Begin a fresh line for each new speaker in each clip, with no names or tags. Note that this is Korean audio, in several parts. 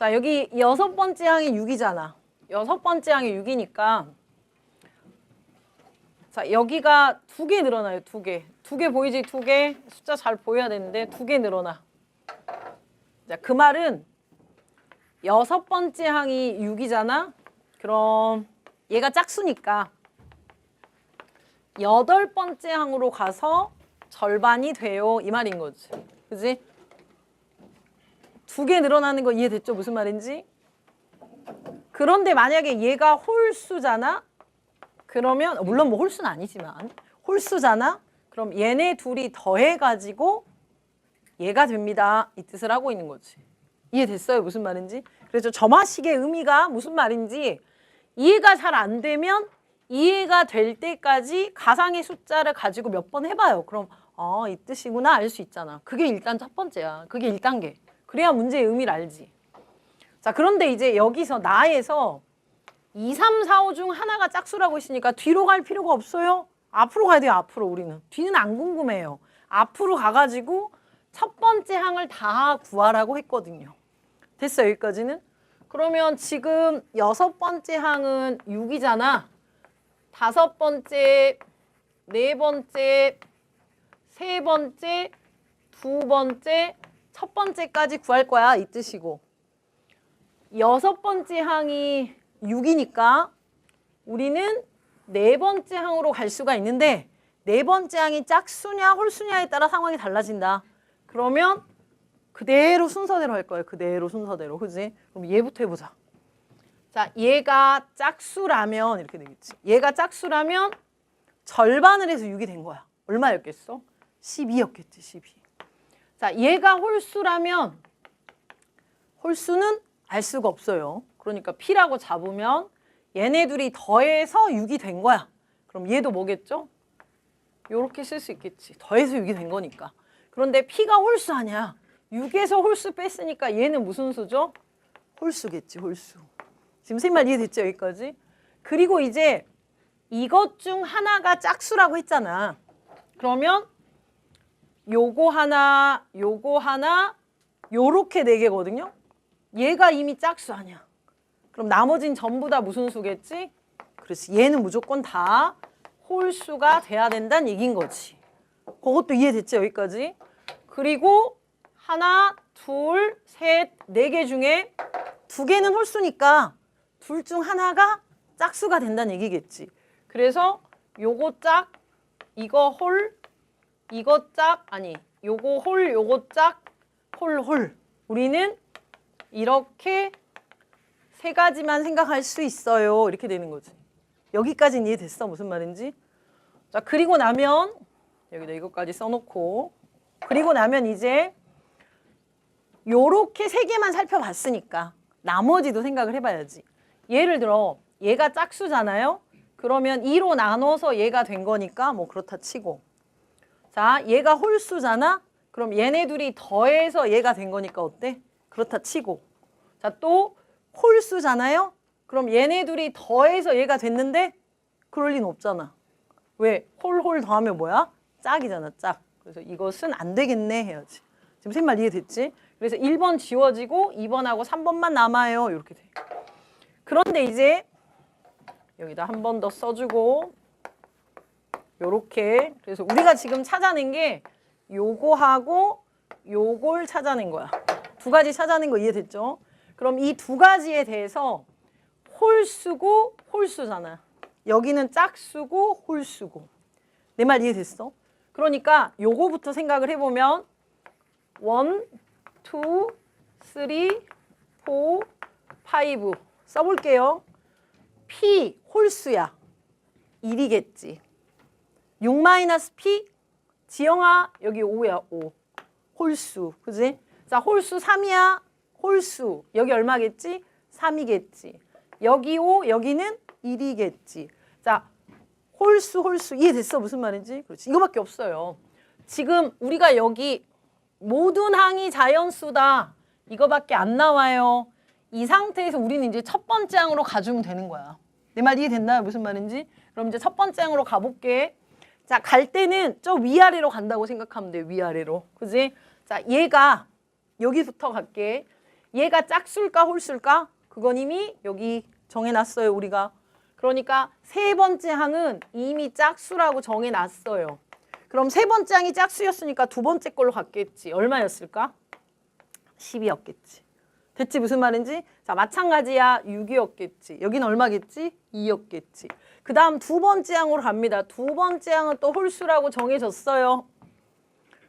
자, 여기 여섯 번째 항이 6이잖아. 여섯 번째 항이 6이니까 자, 여기가 두 개 늘어나요. 두 개. 두 개 보이지? 두 개. 숫자 잘 보여야 되는데 두 개 늘어나. 자, 그 말은 여섯 번째 항이 6이잖아. 그럼 얘가 짝수니까 여덟 번째 항으로 가서 절반이 돼요. 이 말인 거지. 그지? 두 개 늘어나는 거 이해됐죠? 무슨 말인지? 그런데 만약에 얘가 홀수잖아? 그러면 물론 뭐 홀수는 아니지만 홀수잖아? 그럼 얘네 둘이 더해가지고 얘가 됩니다. 이 뜻을 하고 있는 거지. 이해됐어요? 무슨 말인지? 그래서 점화식의 의미가 무슨 말인지 이해가 잘 안 되면 이해가 될 때까지 가상의 숫자를 가지고 몇 번 해봐요. 그럼 아, 이 뜻이구나 알 수 있잖아. 그게 일단 첫 번째야. 그게 1단계. 그래야 문제의 의미를 알지. 자, 그런데 이제 여기서 나에서 2, 3, 4, 5 중 하나가 짝수라고 했으니까 뒤로 갈 필요가 없어요. 앞으로 가야 돼요, 앞으로 우리는. 뒤는 안 궁금해요. 앞으로 가가지고 첫 번째 항을 다 구하라고 했거든요. 됐어요, 여기까지는? 그러면 지금 여섯 번째 항은 6이잖아. 다섯 번째, 네 번째, 세 번째, 두 번째, 첫 번째까지 구할 거야, 이 뜻이고. 여섯 번째 항이 6이니까 우리는 네 번째 항으로 갈 수가 있는데 네 번째 항이 짝수냐 홀수냐에 따라 상황이 달라진다. 그러면 그대로 순서대로 할 거예요. 그대로 순서대로. 그지? 그럼 얘부터 해보자. 자, 얘가 짝수라면 이렇게 되겠지. 얘가 짝수라면 절반을 해서 6이 된 거야. 얼마였겠어? 12였겠지, 12. 자, 얘가 홀수라면 홀수는 알 수가 없어요. 그러니까 P라고 잡으면 얘네 둘이 더해서 6이 된 거야. 그럼 얘도 뭐겠죠? 요렇게 쓸 수 있겠지. 더해서 6이 된 거니까. 그런데 P가 홀수 아니야. 6에서 홀수 뺐으니까 얘는 무슨 수죠? 홀수겠지, 홀수. 지금 생말 이해됐죠, 여기까지? 그리고 이제 이것 중 하나가 짝수라고 했잖아. 그러면 요거 하나, 요거 하나, 요렇게 네 개거든요. 얘가 이미 짝수 아니야. 그럼 나머진 전부 다 무슨 수겠지? 그렇지. 얘는 무조건 다 홀수가 돼야 된다는 얘기인 거지. 그것도 이해됐죠, 여기까지? 그리고 하나, 둘, 셋, 네 개 중에 두 개는 홀수니까 둘 중 하나가 짝수가 된다는 얘기겠지. 그래서 요거 짝, 이거 홀, 이거 짝, 아니, 요거 홀, 요거 짝, 홀, 홀. 우리는 이렇게 세 가지만 생각할 수 있어요. 이렇게 되는 거지. 여기까지는 이해됐어? 무슨 말인지? 자, 그리고 나면 여기다 이것까지 써놓고 그리고 나면 이제 요렇게 세 개만 살펴봤으니까 나머지도 생각을 해봐야지. 예를 들어 얘가 짝수잖아요. 그러면 2로 나눠서 얘가 된 거니까 뭐 그렇다 치고 자 얘가 홀수잖아. 그럼 얘네 둘이 더해서 얘가 된 거니까 어때? 그렇다 치고 자 또 홀수잖아요. 그럼 얘네 둘이 더해서 얘가 됐는데 그럴 리는 없잖아. 왜? 홀홀 더하면 뭐야? 짝이잖아, 짝. 그래서 이것은 안 되겠네 해야지. 지금 생말 이해됐지? 그래서 1번 지워지고 2번하고 3번만 남아요. 이렇게 돼. 그런데 이제 여기다 한 번 더 써주고 요렇게 그래서 우리가 지금 찾아낸 게 요거하고 요걸 찾아낸 거야. 두 가지 찾아낸 거 이해됐죠? 그럼 이 두 가지에 대해서 홀수고 홀수잖아. 여기는 짝수고 홀수고. 내 말 이해됐어? 그러니까 요거부터 생각을 해보면 원, 투, 쓰리, 포, 파이브 써볼게요. P 홀수야. 1이겠지. 6 마이너스 P 지영아 여기 5야 5 홀수 그지? 자 홀수 3이야 홀수 여기 얼마겠지? 3이겠지. 여기 5 여기는 1이겠지. 자 홀수 홀수 이해됐어 무슨 말인지? 그렇지 이거밖에 없어요. 지금 우리가 여기 모든 항이 자연수다 이거밖에 안 나와요. 이 상태에서 우리는 이제 첫 번째 항으로 가주면 되는 거야. 내 말 이해됐나요? 무슨 말인지? 그럼 이제 첫 번째 항으로 가볼게. 자, 갈 때는 저 위아래로 간다고 생각하면 돼. 위아래로. 그지? 자, 얘가 여기부터 갈게. 얘가 짝수일까 홀수일까? 그건 이미 여기 정해놨어요 우리가. 그러니까 세 번째 항은 이미 짝수라고 정해놨어요. 그럼 세 번째 항이 짝수였으니까 두 번째 걸로 갔겠지. 얼마였을까? 10이었겠지. 됐지 무슨 말인지? 자 마찬가지야 6이었겠지. 여기는 얼마겠지? 2였겠지. 그 다음 두 번째 항으로 갑니다. 두 번째 항은 또 홀수라고 정해졌어요.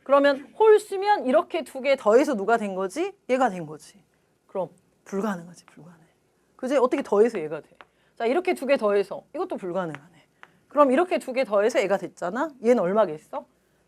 그러면 홀수면 이렇게 두 개 더해서 누가 된 거지? 얘가 된 거지. 그럼 불가능하지 불가능해. 그지? 어떻게 더해서 얘가 돼? 자 이렇게 두 개 더해서 이것도 불가능하네. 그럼 이렇게 두 개 더해서 얘가 됐잖아. 얘는 얼마겠어?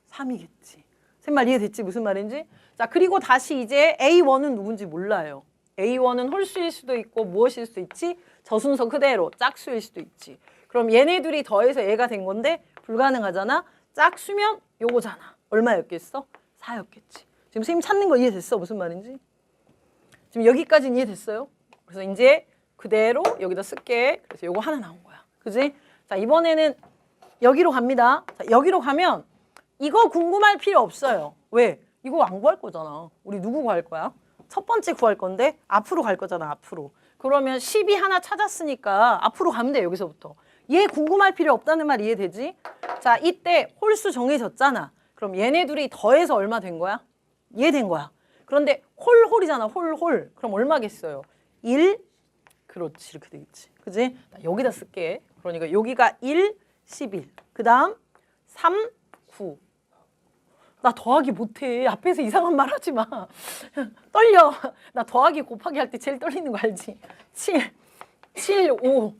3이겠지. 셋말 이해됐지 무슨 말인지? 자 그리고 다시 이제 A1은 누군지 몰라요. A1은 홀수일 수도 있고 무엇일 수도 있지? 저 순서 그대로 짝수일 수도 있지. 그럼 얘네들이 더해서 얘가 된 건데 불가능하잖아. 짝수면 요거잖아. 얼마였겠어? 4였겠지. 지금 선생님 찾는 거 이해됐어? 무슨 말인지? 지금 여기까지는 이해됐어요? 그래서 이제 그대로 여기다 쓸게. 그래서 요거 하나 나온 거야. 그지? 자, 이번에는 여기로 갑니다. 자, 여기로 가면 이거 궁금할 필요 없어요. 왜? 이거 안 구할 거잖아. 우리 누구 구할 거야? 첫 번째 구할 건데 앞으로 갈 거잖아, 앞으로. 그러면 10이 하나 찾았으니까 앞으로 가면 돼, 여기서부터. 얘 궁금할 필요 없다는 말 이해되지? 자, 이때 홀수 정해졌잖아. 그럼 얘네 둘이 더해서 얼마 된 거야? 얘 된 거야. 그런데 홀홀이잖아, 홀홀. 그럼 얼마겠어요? 1, 그렇지, 이렇게 되겠지. 그지? 나 여기다 쓸게. 그러니까 여기가 1, 11. 그 다음 3, 9. 나 더하기 못해. 앞에서 이상한 말 하지 마. 떨려. 나 더하기 곱하기 할 때 제일 떨리는 거 알지? 7, 7, 5,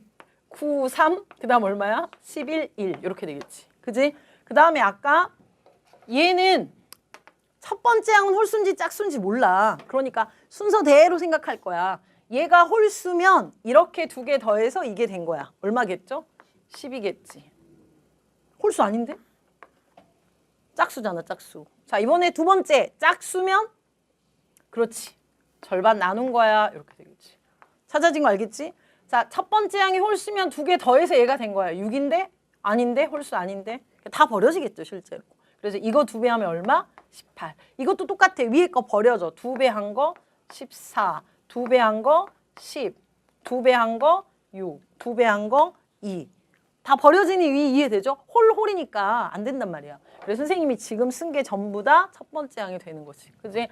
9, 3. 그 다음 얼마야? 11, 1. 이렇게 되겠지. 그지? 그 다음에 아까 얘는 첫 번째 항은 홀수인지 짝수인지 몰라. 그러니까 순서대로 생각할 거야. 얘가 홀수면 이렇게 두 개 더해서 이게 된 거야. 얼마겠죠? 10이겠지. 홀수 아닌데? 짝수잖아, 짝수. 자, 이번에 두 번째 짝수면 그렇지. 절반 나눈 거야. 이렇게 되겠지. 찾아진 거 알겠지? 자, 첫 번째 항이 홀수면 두 개 더해서 얘가 된 거야. 6인데? 아닌데? 홀수 아닌데? 다 버려지겠죠, 실제로. 그래서 이거 두 배 하면 얼마? 18. 이것도 똑같아. 위에 거 버려져. 두 배 한 거 14. 두 배 한 거 10. 두 배 한 거 6. 두 배 한 거 2. 다 버려지니 위 이해되죠? 홀홀이니까 안 된단 말이야. 그래서 선생님이 지금 쓴 게 전부 다 첫 번째 항이 되는 거지. 그지?